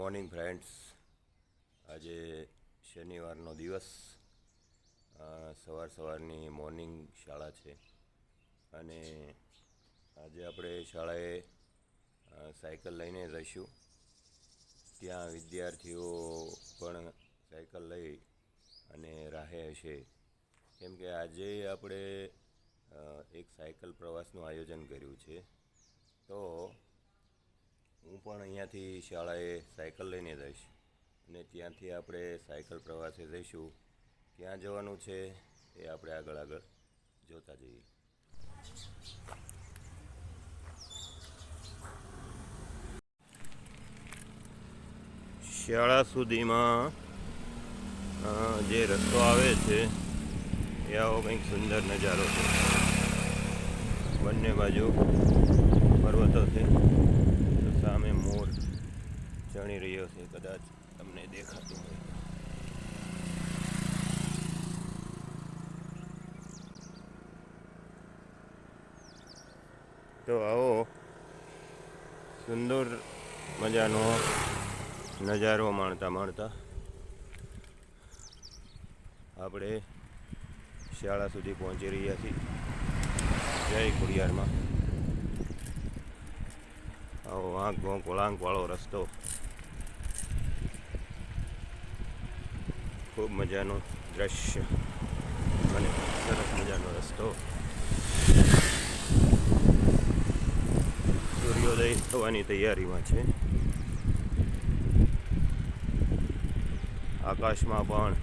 Morning friends. આજે શનિવારનો દિવસ. સવાર સવારની મોર્નિંગ શાળા છે. અને આજે આપણે શાળાએ સાયકલ લઈને જઈશું ત્યાં વિદ્યાર્થીઓ પણ સાયકલ લઈ અને રાહે હશે. કેમ કે આજે આપણે એક સાયકલ પ્રવાસનું આયોજન કર્યું છે. તો હું પણ અહીંયાથી શાળાએ સાયકલ લઈને જઈશ. અને ત્યાંથી આપણે સાયકલ પ્રવાસે જઈશું. ક્યાં જવાનું છે એ આપણે આગળ આગળ જોતા જઈએ. શાળા સુધીમાં જે રસ્તો આવે છે, એ આવો કંઈક સુંદર નજારો છે. બંને બાજુ પર્વતો છે. ચણી રહ્યો છે, કદાચ તમને દેખાતું હોય. તો આવો, સુંદર મજાનો નજારો માણતા માણતા આપણે શાળા સુધી પહોંચી રહ્યા છીએ. જય ખોડિયારમાં. આવો વાંક ગોંક વળાંકવાળો રસ્તો. ખૂબ મજાનું દ્રશ્ય. અને સરસ મજાનો રસ્તો. સૂર્યોદય થવાની તૈયારીમાં છે. આકાશમાં પણ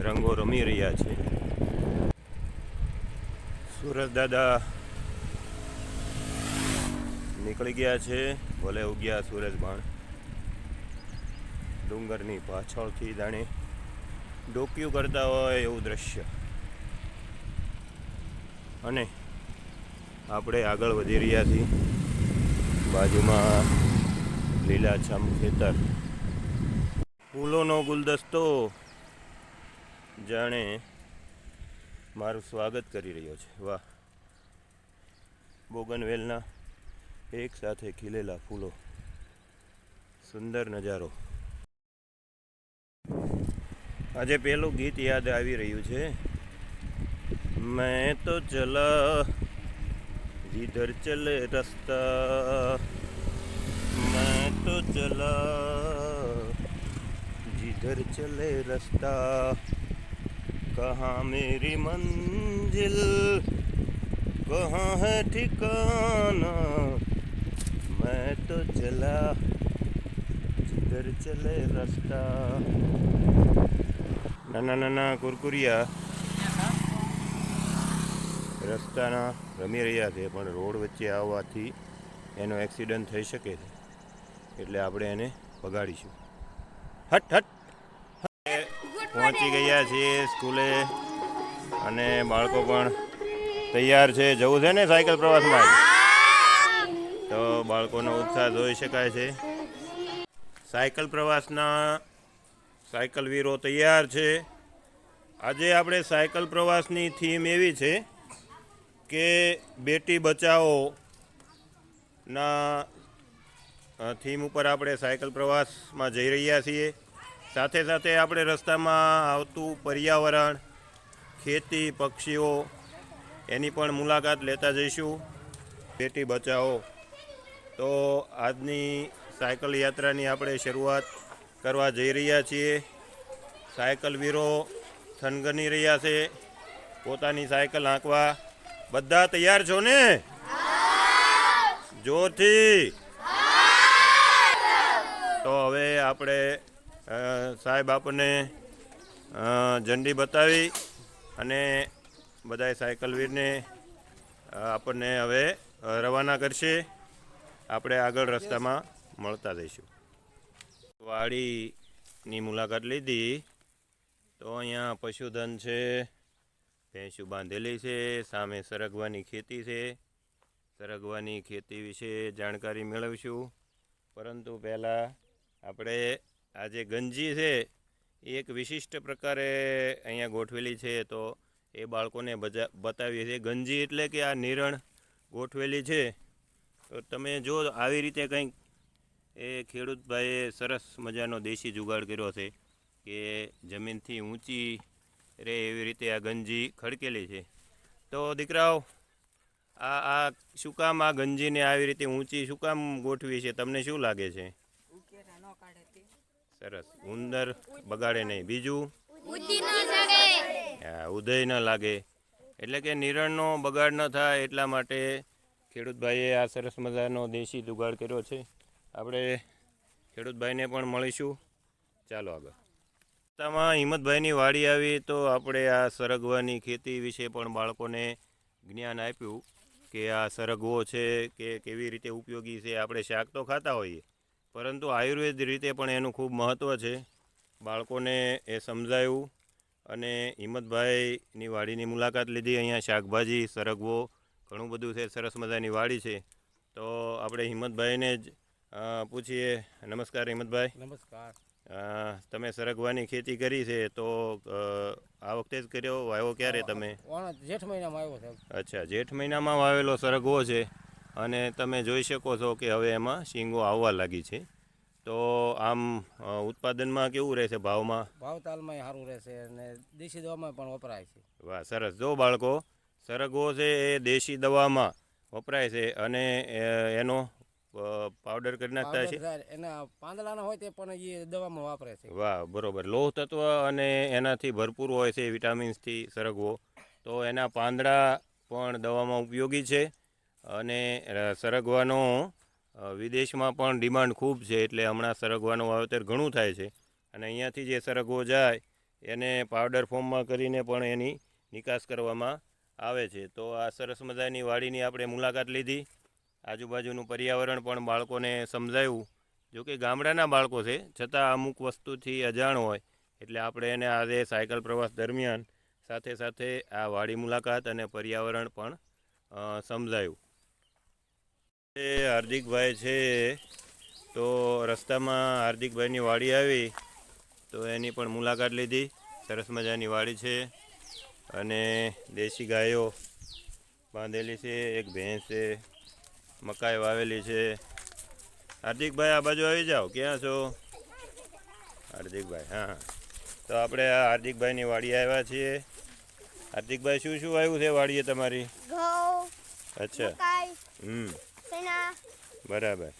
રંગો રમી રહ્યા છે. સુરત દાદા નીકળી ગયા છે. ભલે ઉગ્યા સૂરજ પણ ડુંગરની પાછળથી જાણે ડોક્યું કરતા હોય એવું દ્રશ્ય. અને આપણે આગળ વધી રહ્યા છીએ. બાજુમાં લીલાછમ ખેતર. ફૂલોનો ગુલદસ્તો જાણે મારું સ્વાગત કરી રહ્યો છે. વાહ. બોગનવેલના એક સાથે ખીલેલા ફૂલો. સુંદર નજારો. આજે પેલું ગીત યાદ આવી રહ્યું છે મેં તો ચલા જીધર ચલે રસ્તા મેં તો ચલા जिधर चले रास्ता कहाँ मेरी मंजिल कहाँ है ठिकाना मैं तो चला जिधर चले रास्ता નાના નાના કુરકુરિયા. રસ્તાના રમી રહ્યા છે, પણ રોડ વચ્ચે આવવાથી એનો એક્સિડન્ટ થઈ શકે છે. એટલે આપણે એને ભગાડીશું. હટ હટ. પહોંચી ગયા છીએ સ્કૂલે અને બાળકો પણ તૈયાર છે. જવું છે ને સાયકલ પ્રવાસમાં? તો બાળકોનો ઉત્સાહ જોઈ શકાય છે. સાયકલ પ્રવાસના સાયકલ વીરો તૈયાર છે. આજે આપણે સાયકલ પ્રવાસની થીમ એવી છે કે બેટી બચાવો ના થીમ ઉપર આપણે સાયકલ પ્રવાસમાં જઈ રહ્યા છીએ. સાથે સાથે આપણે રસ્તામાં આવતું પર્યાવરણ, ખેતી, પક્ષીઓ, એની પણ મુલાકાત લેતા જઈશું. બેટી બચાવો. તો આજની સાયકલ યાત્રાની આપણે શરૂઆત કરવા જઈ રહ્યા છીએ. સાયકલ વીરો થનગની રહ્યા છે. પોતાની સાયકલ હાંકવા. બધા તૈયાર છો ને? જોરથી. તો હવે આપણે સાહેબ આપણને ઝંડી બતાવી અને બધાય સાયકલવીરને આપણને હવે રવાના કરશે. આપણે આગળ રસ્તામાં મળતા જઈશું. વાડીની મુલાકાત લીધી. તો અહીંયા પશુધન છે, ભેંસું બાંધેલી છે, સામે સરગવાની ખેતી છે. સરગવાની ખેતી વિશે જાણકારી મેળવીશું. પરંતુ પહેલાં આપણે આ જે ગંજી છે, એ એક વિશિષ્ટ પ્રકારે અહીંયા ગોઠવેલી છે. તો એ બાળકોને બતાવીએ છીએ. ગંજી એટલે કે આ નિરણ ગોઠવેલી છે. તો તમે જો આવી રીતે કંઈક એ ખેડૂતભાઈએ સરસ મજાનો દેશી જુગાડ કર્યો છે કે જમીનથી ઊંચી રહે એવી રીતે આ ગંજી ખડકેલી છે. તો દીકરાઓ આ આ શું કામ આ ગંજીને આવી રીતે ઊંચી શું કામ ગોઠવી છે? તમને શું લાગે છે? સરસ. ઉંદર બગાડે નહીં. બીજું? હા, ઉદય ન લાગે. એટલે કે નિરણનો બગાડ ન થાય એટલા માટે ખેડૂતભાઈએ આ સરસ મજાનો દેશી જુગાડ કર્યો છે. આપણે ખેડૂતભાઈને પણ મળીશું. ચાલો આગળ. રસ્તામાં હિંમતભાઈની વાડી આવી તો આપણે આ સરગવાની ખેતી વિશે પણ બાળકોને જ્ઞાન આપ્યું કે આ સરગવો છે કે કેવી રીતે ઉપયોગી છે. આપણે શાક તો ખાતા હોઈએ, પરંતુ આયુર્વેદ રીતે પણ એનું ખૂબ મહત્ત્વ છે. બાળકોને એ સમજાયું અને હિંમતભાઈની વાડીની મુલાકાત લીધી. અહીંયા શાકભાજી, સરગવો, ઘણું બધું છે. સરસ મજાની વાડી છે. તો આપણે હિંમતભાઈને જ પૂછીએ. નમસ્કાર હિંમતભાઈ. નમસ્કાર. તમે સરગવાની ખેતી કરી છે તો આ વખતે જ કર્યો? વાવ્યો ક્યારે તમે? જેઠ મહિનામાં આવ્યો સાહેબ અચ્છા જેઠ મહિનામાં વાવેલો સરગવો છે અને તમે જોઈ શકો છો કે હવે એમાં શીંગો આવવા લાગી છે. તો આમ ઉત્પાદનમાં કેવું રહેશે ભાવમાં? ભાવ તાલમાં સારું રહેશે અને દેશી દવામાં પણ વપરાય છે. વાહ સરસ. જો બાળકો સરગવો છે એ દેશી દવામાં વપરાય છે અને એનો પાવડર કરી નાખતા છે થાય, એના પાંદડાના હોય તે પણ એ દવામાં વાપરે છે. વાહ બરોબર. લોહ તત્વ અને એનાથી ભરપૂર હોય છે વિટામિન્સથી સરગવો. તો એના પાંદડા પણ દવામાં ઉપયોગી છે અને સરગવાનો વિદેશમાં પણ ડિમાન્ડ ખૂબ છે એટલે હમણાં સરગવાનું વાવેતર ઘણું થાય છે. અને અહીંયાથી જે સરગવો જાય એને પાવડર ફોર્મમાં કરીને પણ એની નિકાસ કરવામાં આવે છે. તો આ સરસ મજાની વાડીની આપણે મુલાકાત લીધી. આજુબાજુનું પર્યાવરણ પણ બાળકોને સમજાયું. જોકે ગામડાના બાળકો છે, છતાં અમુક વસ્તુથી અજાણ હોય. એટલે આપણે એને આજે સાયકલ પ્રવાસ દરમિયાન સાથે સાથે આ વાડી મુલાકાત અને પર્યાવરણ પણ સમજાયું. એ હાર્દિકભાઈ છે, તો રસ્તામાં હાર્દિકભાઈની વાડી આવી, તો એની પણ મુલાકાત લીધી. સરસ મજાની વાડી છે અને દેશી ગાયો બાંધેલી છે, એક ભેંસ છે. મકાઈ વાવેલી છે. હાર્દિકભાઈ આ બાજુ આવી જાઓ. ક્યાં છો? હાર્દિકભાઈ હા તો આપણે આ હાર્દિકભાઈની વાડી આવ્યા છીએ. હાર્દિકભાઈ શું શું આવ્યું છે વાડીએ તમારી? અચ્છા. હમ. બરાબર.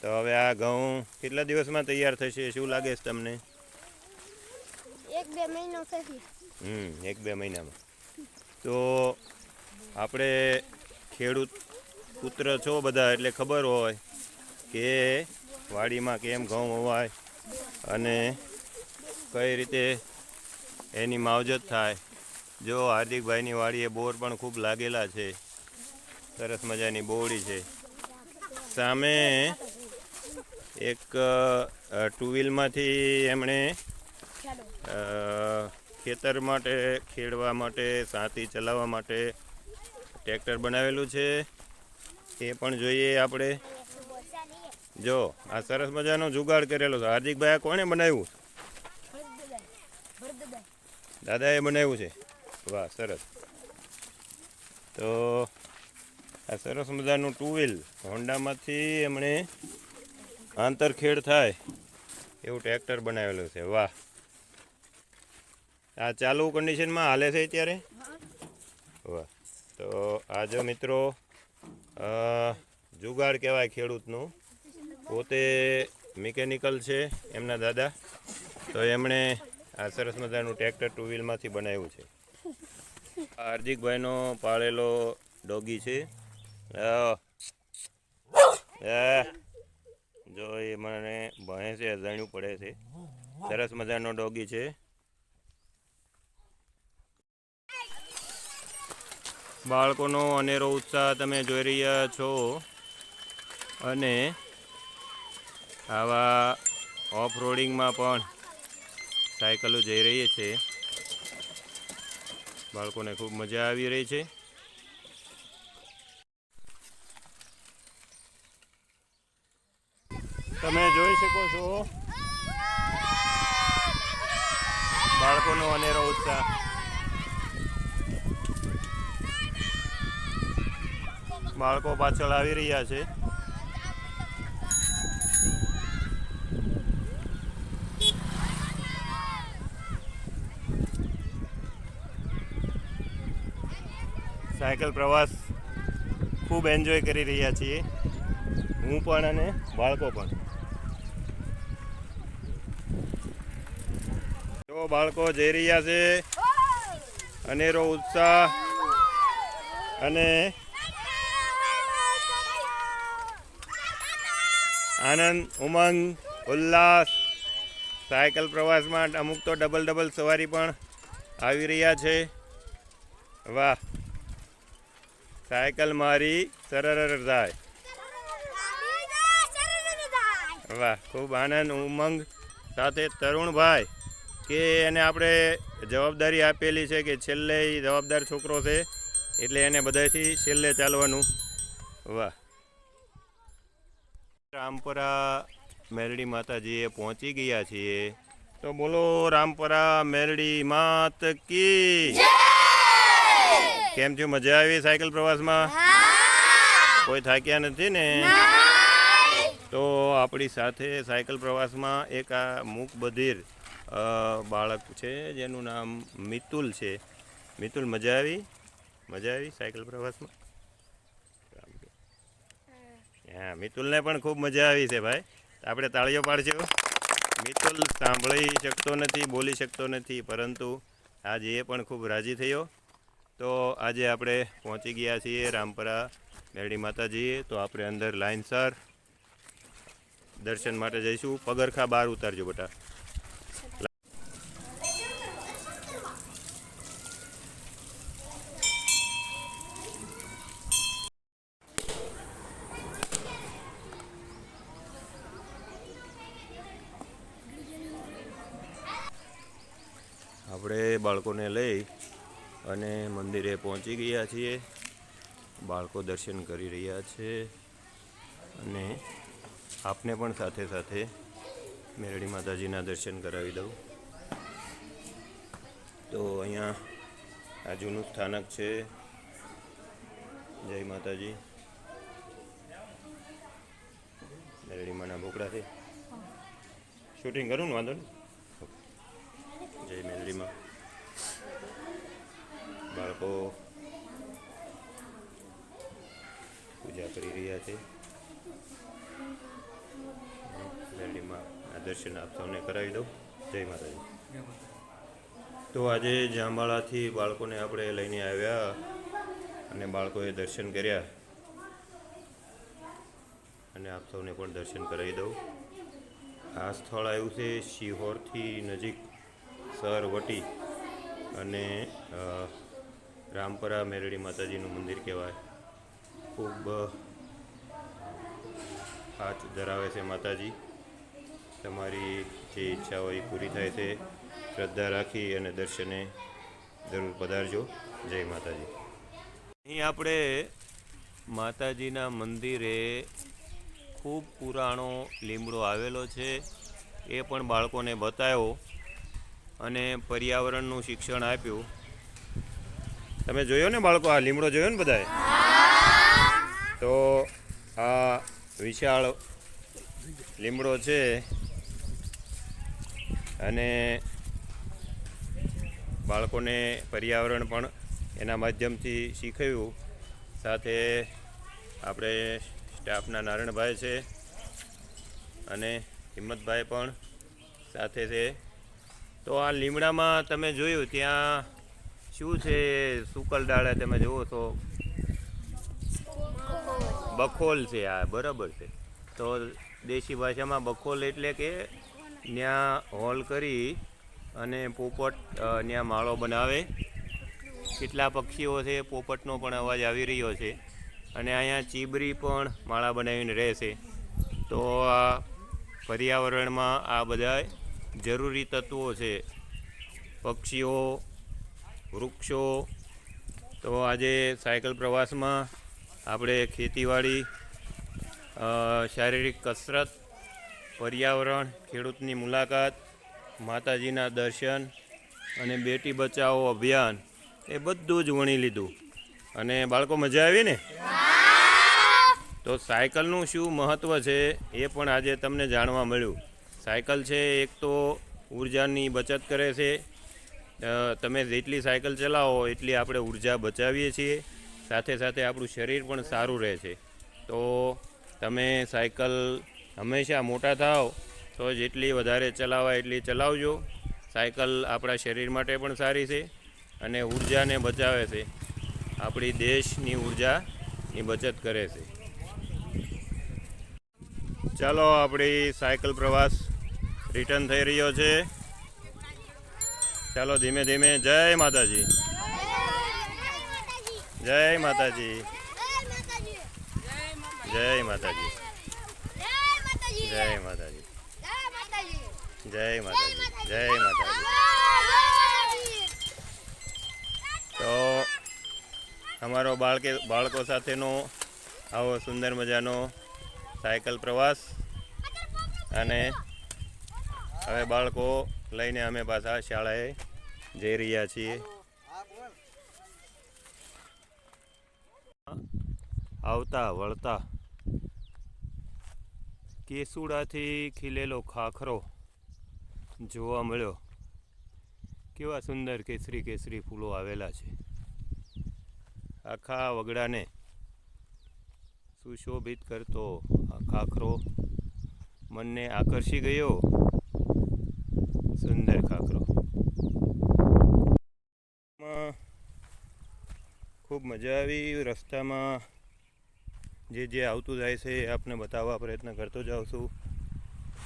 તો હવે આ ઘઉં કેટલા દિવસમાં તૈયાર થશે? શું લાગે છે તમને? એક બે મહિનો થશે. હમ એક બે મહિનામાં. તો આપણે ખેડૂત પુત્ર છો બધા, એટલે ખબર હોય કે વાડીમાં કેમ ઘઉં હોવાય અને કઈ રીતે એની માવજત થાય. જો હાર્દિકભાઈની વાડીએ બોર પણ ખૂબ લાગેલા છે, સરસ મજાની બોરડી છે. સામે એક ટુ વ્હીલમાંથી એમણે ખેતર માટે, ખેડવા માટે, સાથી ચલાવવા માટે ટ્રેક્ટર બનાવેલું છે. એ પણ જોઈએ આપણે. જો આ સરસ મજાનો જુગાડ કરેલો છે. હાર્દિકભાઈ કોણે બનાવ્યું? દાદાએ બનાવ્યું છે. વાહ સરસ. તો આ સરસ મજાનું ટુ વ્હીલ હોન્ડામાંથી એમણે આંતરખેડ થાય એવું ટ્રેક્ટર બનાવેલું છે. વાહ. આ ચાલુ કન્ડિશનમાં હાલે છે અત્યારે? વાહ. તો આ જો મિત્રો જુગાડ કહેવાય ખેડૂતનું. પોતે મિકેનિકલ છે એમના દાદા. તો એમણે આ સરસ મજાનું ટ્રેક્ટર ટુ વ્હીલમાંથી બનાવ્યું છે. હાર્દિકભાઈનો પાળેલો ડોગી છે. જો એ મને ભણે છે, અજાણ્યું પડે છે. સરસ મજાનો ડોગી છે. બાળકોનો અનેરો ઉત્સાહ તમે જોઈ રહ્યા છો. અને આવા ઓફ રોડિંગમાં પણ સાયકલો જઈ રહી છે. બાળકોને ખૂબ મજા આવી રહી છે. તમે જોઈ શકો છો. બાળકોનો અનેરો ઉત્સાહ. બાળકો પાછળ આવી રહ્યા છે. સાયકલ પ્રવાસ ખૂબ એન્જોય કરી રહ્યા છીએ. હું પણ અને બાળકો પણ. જો બાળકો જઈ રહ્યા છે. અનેરો ઉત્સાહ અને આનંદ, ઉમંગ, ઉલ્લાસ. સાયકલ પ્રવાસમાં અમુક તો ડબલ ડબલ સવારી પણ આવી રહ્યા છે. વાહ. સાયકલ મારી સરળ થાય વાહ, ખૂબ આનંદ, ઉમંગ. સાથે તરુણભાઈ, કે એને આપણે જવાબદારી આપેલી છે કે છેલ્લે જવાબદાર છોકરો છે, એટલે એને બધાથી છેલ્લે ચાલવાનું. વાહ. રામપરા મેરડી માતાજીએ પહોંચી ગયા છીએ. તો બોલો રામપરા મેરડી માત કી. કેમ થયું મજા આવી સાયકલ પ્રવાસમાં? કોઈ થાક્યા નથી ને? તો આપણી સાથે સાયકલ પ્રવાસમાં એક આ મૂક બધીર બાળક છે જેનું નામ મિતુલ છે. મિતુલ મજા આવી? મજા આવી સાયકલ પ્રવાસમાં? હા, મિતુલને પણ ખૂબ મજા આવી છે ભાઈ. આપણે તાળીઓ પાડજો મિતુલ સાંભળી શકતો નથી, બોલી શકતો નથી, પરંતુ આજે એ પણ ખૂબ રાજી થયો. તો આજે આપણે પહોંચી ગયા છીએ રામપરા મેરડી માતાજીએ તો આપણે અંદર લાઇનસર દર્શન માટે જઈશું. પગરખા બહાર ઉતારજો બેટા. આપણે બાળકોને લઈ અને મંદિરે પહોંચી ગયા છીએ. બાળકો દર્શન કરી રહ્યા છે અને આપને પણ સાથે સાથે મેરડી માતાજીના દર્શન કરાવી દઉં. તો અહીંયા આ જૂનું સ્થાનક છે. જય માતાજી. મેરડી માના બોકડાથી શૂટિંગ કરું ને વાંધો નહીં? જય મેલડીમાં બાળકો, પૂજા કરી રહ્યા છે. આ દર્શન આપ સૌને કરાવી દઉં. જય માતાજી. તો આજે જાંબાળાથી બાળકોને આપણે લઈને આવ્યા અને બાળકોએ દર્શન કર્યા. અને આપ સૌને પણ દર્શન કરાવી દઉં. આ સ્થળ આવ્યું છે શિહોરથી નજીક સર વટી અને રામપરા મેરડી માતાજીનું મંદિર કહેવાય. ખૂબ હાથ ધરાવે છે માતાજી. તમારી જે ઈચ્છા હોય એ પૂરી થાય છે. શ્રદ્ધા રાખી અને દર્શને જરૂર પધારજો. જય માતાજી. અહીં આપણે માતાજીના મંદિરે ખૂબ પુરાણો લીમડો આવેલો છે. એ પણ બાળકોને બતાવ્યો. અને પર્યાવરણનું શિક્ષણ આપ્યું. તમે જોયો ને બાળકો, આ લીમડો જોયો ને બધાએ? તો આ વિશાળ લીમડો છે અને બાળકોને પર્યાવરણ પણ એના માધ્યમથી શીખવ્યું. સાથે આપણે સ્ટાફના નારાયણભાઈ છે અને હિંમતભાઈ પણ સાથે છે. તો આ લીમડામાં તમે જોયું, ત્યાં શું છે સુકલ ડાળે તમે જુઓ તો? બખોલ છે આ, બરાબર છે. તો દેશી ભાષામાં બખોલ એટલે કે ત્યાં હોલ કરી અને પોપટ ત્યાં માળો બનાવે. કેટલા પક્ષીઓ છે પોપટનો પણ અવાજ આવી રહ્યો છે. અને અહીંયા ચીબરી પણ માળા બનાવીને રહે છે. તો આ પર્યાવરણમાં આ બધા જરૂરી તત્વો છે. પક્ષીઓ વૃક્ષો તો આજે સાયકલ પ્રવાસમાં આપણે ખેતીવાડી શારીરિક કસરત પર્યાવરણ ખેડૂતની મુલાકાત માતાજીના દર્શન અને બેટી બચાવો અભિયાન એ બધું જ વણી લીધું. અને બાળકો મજા આવી ને? તો સાયકલનું શું મહત્ત્વ છે એ પણ આજે તમને જાણવા મળ્યું. સાયકલ છે, એક તો ઉર્જાની બચત કરે છે. તમે જેટલી સાયકલ ચલાવો એટલી આપણે ઊર્જા બચાવીએ છીએ. સાથે સાથે આપણું શરીર પણ સારું રહે છે. તો તમે સાયકલ હંમેશા મોટા થાવ તો જેટલી વધારે ચલાવાય એટલી ચલાવજો. સાયકલ આપણા શરીર માટે પણ સારી છે અને ઉર્જાને બચાવે છે. આપણી દેશની ઉર્જાની બચત કરે છે. ચાલો, આપણી સાયકલ પ્રવાસ રિટર્ન થઈ રહ્યો છે. ચાલો ધીમે ધીમે, જય માતાજી. જય માતાજી. જય માતાજી. જય માતાજી. જય માતાજી. જય માતાજી. તો અમારો બાળકે, બાળકો સાથેનો આવો સુંદર મજાનો સાયકલ પ્રવાસ અને હવે બાળકો, લઈને અમે પાછા શાળાએ જઈ રહ્યા છીએ. આવતા, વળતા કેસુડાથી ખીલેલો ખાખરો જોવા મળ્યો. કેવા સુંદર કેસરી કેસરી ફૂલો આવેલા છે. આખા વગડાને સુશોભિત કરતો આ ખાખરો મનને આકર્ષી ગયો. સુંદર ખાખરો ખૂબ મજા આવી રસ્તામાં. જે જે આવતું જાય છે એ આપને બતાવવા પ્રયત્ન કરતો જાઉં છું.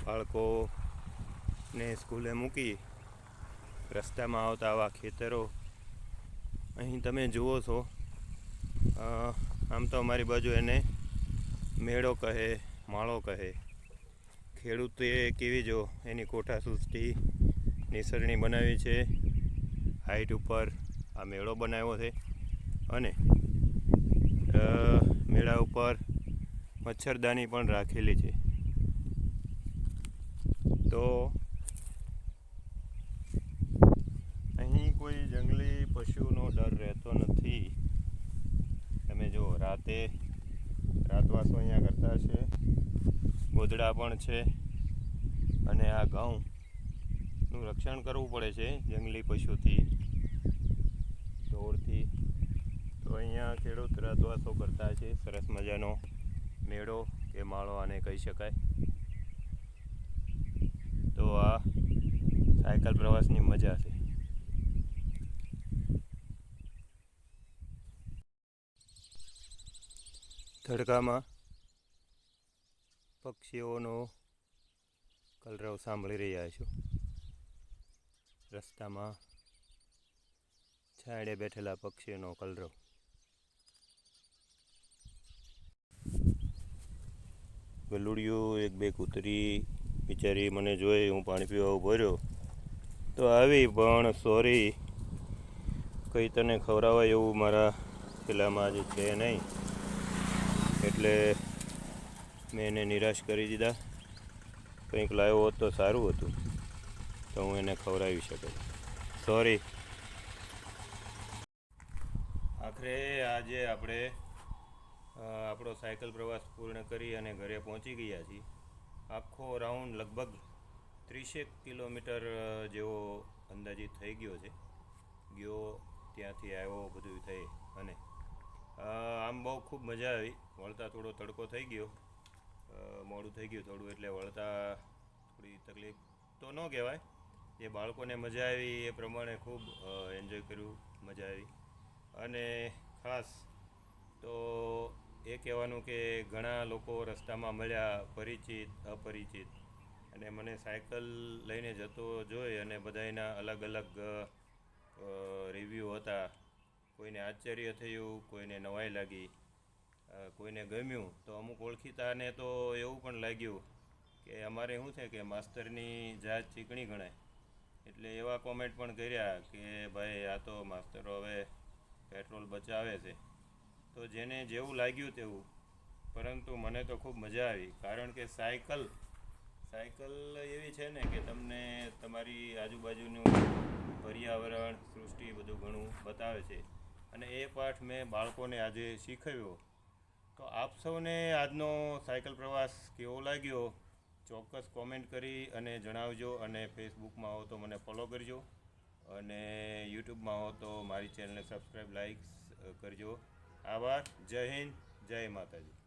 બાળકોને સ્કૂલે મૂકી રસ્તામાં આવતા આવા ખેતરો. અહીં તમે જુઓ છો. આમ તો અમારી બાજુ એને મેળો કહે, માળો કહે. ખેડૂતે કેવી જો એની કોઠા સૃષ્ટિ નિસરણી બનાવી છે. હાઈટ ઉપર આ મેળો બનાવ્યો છે અને મેળા ઉપર મચ્છરદાની પણ રાખેલી છે. તો, અહીં કોઈ જંગલી પશુનો ડર રહેતો નથી. તમે જો, રાતે રાતવાસો અહીંયા કરતા છે ગોદડા પણ છે અને આ ઘઉંનું રક્ષણ કરવું પડે છે જંગલી પશુથી. ઢોરથી તો અહીંયા ખેડૂત રાતવાસો કરતા છે. સરસ મજાનો મેળો કે માળો આને કહી શકાય. તો આ સાયકલ પ્રવાસની મજા છે. તડકામાં પક્ષીઓનો કલરવ સાંભળી રહ્યા છો. રસ્તામાં છાંયડે બેઠેલા પક્ષીઓનો કલરવ. ગલુડિયું એક બે કૂતરી બિચારી મને જોઈ, હું પાણી પીવા ઊભો રહ્યો. તો આવી, પણ સોરી, કંઈ તને ખવડાવાય એવું મારા પેલામાં આજે છે નહીં. એટલે મેં એને નિરાશ કરી દીધા. કંઈક લાવ્યો હોત તો સારું હતું. તો હું એને ખવડાવી શકે. સોરી આખરે આજે આપણે આપણો સાયકલ પ્રવાસ પૂર્ણ કરી અને ઘરે પહોંચી ગયા છીએ. આખો રાઉન્ડ લગભગ ત્રીસેક કિલોમીટર જેવો અંદાજિત થઈ ગયો છે. ગયો, ત્યાંથી આવ્યો, બધું થઈ અને આમ બહુ ખૂબ મજા આવી. વળતા થોડો તડકો થઈ ગયો. મોડું થઈ ગયું થોડું એટલે વળતા થોડી તકલીફ તો ન કહેવાય. જે બાળકોને મજા આવી, એ પ્રમાણે ખૂબ એન્જોય કર્યું, મજા આવી. અને ખાસ તો એ કહેવાનું કે ઘણા લોકો રસ્તામાં મળ્યા પરિચિત, અપરિચિત. અને મને સાયકલ લઈને જતો જોઈ અને બધાયના અલગ અલગ રિવ્યૂ હતા. કોઈને આશ્ચર્ય થયું, કોઈને નવાઈ લાગી. કોઈને ગમ્યું. તો અમુક ઓળખીતાને તો એવું પણ લાગ્યું કે અમારે શું છે કે માસ્તરની જાત ચીકણી ગણાય. એટલે એવા કોમેન્ટ પણ કર્યા કે ભાઈ, આ તો માસ્તરો હવે પેટ્રોલ બચાવે છે. તો જેને જેવું લાગ્યું તેવું. પરંતુ મને તો ખૂબ મજા આવી. કારણ કે સાયકલ સાયકલ એવી છે ને કે તમને તમારી આજુબાજુનું પર્યાવરણ, સૃષ્ટિ બધું ઘણું બતાવે છે. અને એ પાઠ મેં બાળકોને આજે શીખવ્યો. તો આપ સૌને આજનો સાયકલ પ્રવાસ કેવો લાગ્યો? ચોક્કસ કોમેન્ટ કરી અને જણાવજો અને ફેસબુકમાં હો તો મને ફોલો કરજો અને યુટ્યુબમાં હો તો મારી ચેનલને સબસ્ક્રાઈબ લાઈક કરજો. આભાર. જય હિન્દ. જય માતાજી.